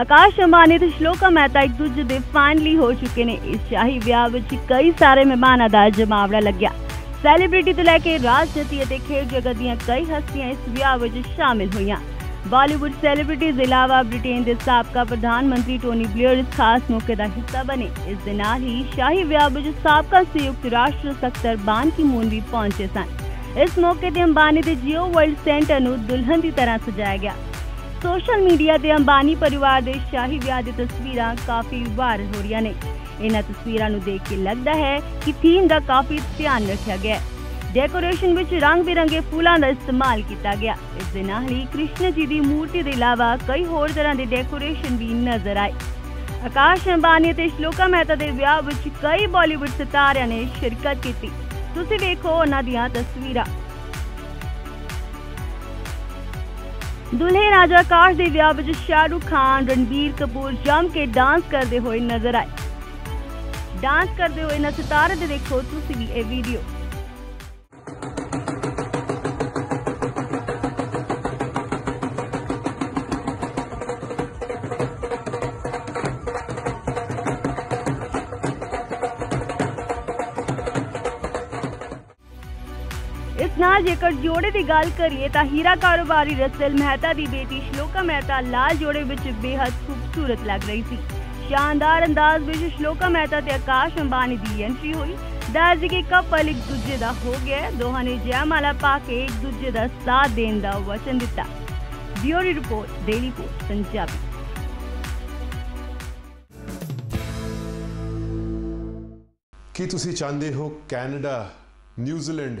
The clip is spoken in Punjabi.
ਆਕਾਸ਼ ਅੰਬਾਨੀ ਤੇ ਸ਼ਲੋਕਾ ਮਹਿਤਾ ਇੱਕ ਦੂਜੇ ਦੇ ਫਾਈਨਲੀ ਹੋ ਚੁੱਕੇ ਨੇ। ਇਸ ਸ਼ਾਹੀ ਵਿਆਹ ਵਿੱਚ ਕਈ ਸਾਰੇ ਮਹਿਮਾਨਾਂ ਦਾ ਜਮਾਵੜਾ ਲੱਗਿਆ। ਸੈਲੀਬ੍ਰਿਟੀ ਤੋਂ ਲੈ ਕੇ ਰਾਜਨੀਤੀ ਅਤੇ ਖੇਡ ਜਗਤ ਦੀਆਂ ਕਈ ਹਸਤੀਆਂ ਇਸ ਵਿਆਹ ਵਿੱਚ ਸ਼ਾਮਿਲ ਹੋਈਆਂ। ਬਾਲੀਵੁੱਡ ਸੈਲੀਬ੍ਰਿਟੀਜ਼ ਇਲਾਵਾ ਬ੍ਰਿਟੇਨ ਦੇ ਸਾਬਕਾ ਪ੍ਰਧਾਨ ਮੰਤਰੀ ਟੋਨੀ ਬਲੇਅਰ ਇਸ ਖਾਸ ਮੌਕੇ ਦਾ ਹਿੱਸਾ ਬਣੇ। ਇਸ ਦੇ ਨਾਲ ਹੀ ਸ਼ਾਹੀ ਵਿਆਹ ਵਿੱਚ ਸਾਬਕਾ ਸੰਯੁਕਤ ਰਾਸ਼ਟਰ ਸਕੱਤਰ ਬਾਨ ਕੀ ਮੂਨ ਵੀ ਪਹੁੰਚੇ ਸਨ। ਇਸ ਮੌਕੇ ਤੇ ਅੰਬਾਨੀ ਦੇ ਜੀਓ ਵਰਲਡ ਸੈਂਟਰ ਨੂੰ ਦੁਲਹਨ ਦੀ ਤਰ੍ਹਾਂ ਸਜਾਇਆ ਗਿਆ। ਸੋਸ਼ਲ ਮੀਡੀਆ ਤੇ ਅੰਬਾਨੀ ਪਰਿਵਾਰ ਦੇ ਸ਼ਾਹੀ ਵਿਆਹ ਦੀ ਤਸਵੀਰਾਂ ਕਾਫੀ ਵਾਇਰਲ ਹੋ ਰਹੀਆਂ ਨੇ। ਇਹਨਾਂ ਤਸਵੀਰਾਂ ਨੂੰ ਦੇਖ ਕੇ ਲੱਗਦਾ ਹੈ ਕਿ ਥੀਮ ਦਾ ਕਾਫੀ ਧਿਆਨ ਰੱਖਿਆ ਗਿਆ ਹੈ। ਡੈਕੋਰੇਸ਼ਨ ਵਿੱਚ ਰੰਗ ਬਿਰੰਗੇ ਫੁੱਲਾਂ ਦਾ ਇਸਤੇਮਾਲ ਕੀਤਾ ਗਿਆ। ਇਸ ਦੇ ਨਾਲ ਹੀ ਕ੍ਰਿਸ਼ਨ ਜੀ ਦੀ ਮੂਰਤੀ ਦੇ ਇਲਾਵਾ ਕਈ ਹੋਰ ਤਰ੍ਹਾਂ ਦੇ ਡੈਕੋਰੇਸ਼ਨ ਵੀ ਨਜ਼ਰ ਆਏ। ਆਕਾਸ਼ ਅੰਬਾਨੀ ਅਤੇ ਸ਼ਲੋਕਾ ਮਹਿਤਾ ਦੇ ਵਿਆਹ ਵਿੱਚ ਕਈ ਬਾਲੀਵੁੱਡ ਸਿਤਾਰਿਆਂ ਨੇ ਸ਼ਿਰਕਤ ਕੀਤੀ। ਤੁਸੀਂ ਵੇਖੋ ਉਹਨਾਂ ਦੀਆਂ ਤਸਵੀਰਾਂ। ਦੁਲਹੇ ਰਾਜਾ ਕਾਸ਼ ਦੇ ਵਿਆਹ ਵਿੱਚ ਸ਼ਾਹਰੁਖ ਖਾਨ, ਰਣਬੀਰ ਕਪੂਰ ਜੰਮ ਕੇ ਡਾਂਸ ਕਰਦੇ ਹੋਏ ਨਜ਼ਰ ਆਏ। ਡਾਂਸ ਕਰਦੇ ਹੋਏ ਨਾ ਦੇ ਦੇਖੋ ਤੁਸੀਂ ਵੀ ਇਹ ਵੀਡੀਓ ਇਸ ਨਾਲ ਜੇਕਰ ਜੋੜੇ ਦੀ ਗੱਲ ਕਰੀਏ ਤਾਂ ਹੀਰਾ ਕਾਰੋਬਾਰੀ ਰਸਲ ਮਹਿਤਾ ਦੀ ਬੇਟੀ ਸ਼ਲੋਕਾ ਮਹਿਤਾ ਲਾਲ ਜੋੜੇ ਵਿੱਚ ਬੇहद ਖੂਬਸੂਰਤ ਲੱਗ ਰਹੀ ਸੀ। ਸ਼ਾਨਦਾਰ ਅੰਦਾਜ਼ ਵਿੱਚ ਸ਼ਲੋਕਾ ਮਹਿਤਾ ਤੇ ਆਕਾਸ਼ ਅੰਬਾਨੀ ਦੀ ਐਂਟਰੀ ਹੋਈ। ਦੱਸਦੀ ਕਿ ਕਪਲ ਇੱਕ ਦੂਜੇ ਦਾ ਹੋ ਗਿਆ ਦੋਹਾਂ ਨੇ ਜੈਮਾਲਾ ਪਾ ਕੇ ਇੱਕ ਦੂਜੇ ਦਾ ਸਾਥ ਦੇਣ ਦਾ ਵਚਨ ਦਿੱਤਾ। Bureau report, daily post, Punjabi. ਕੀ ਤੁਸੀਂ ਚਾਹੁੰਦੇ ਹੋ ਕੈਨੇਡਾ, ਨਿਊਜ਼ੀਲੈਂਡ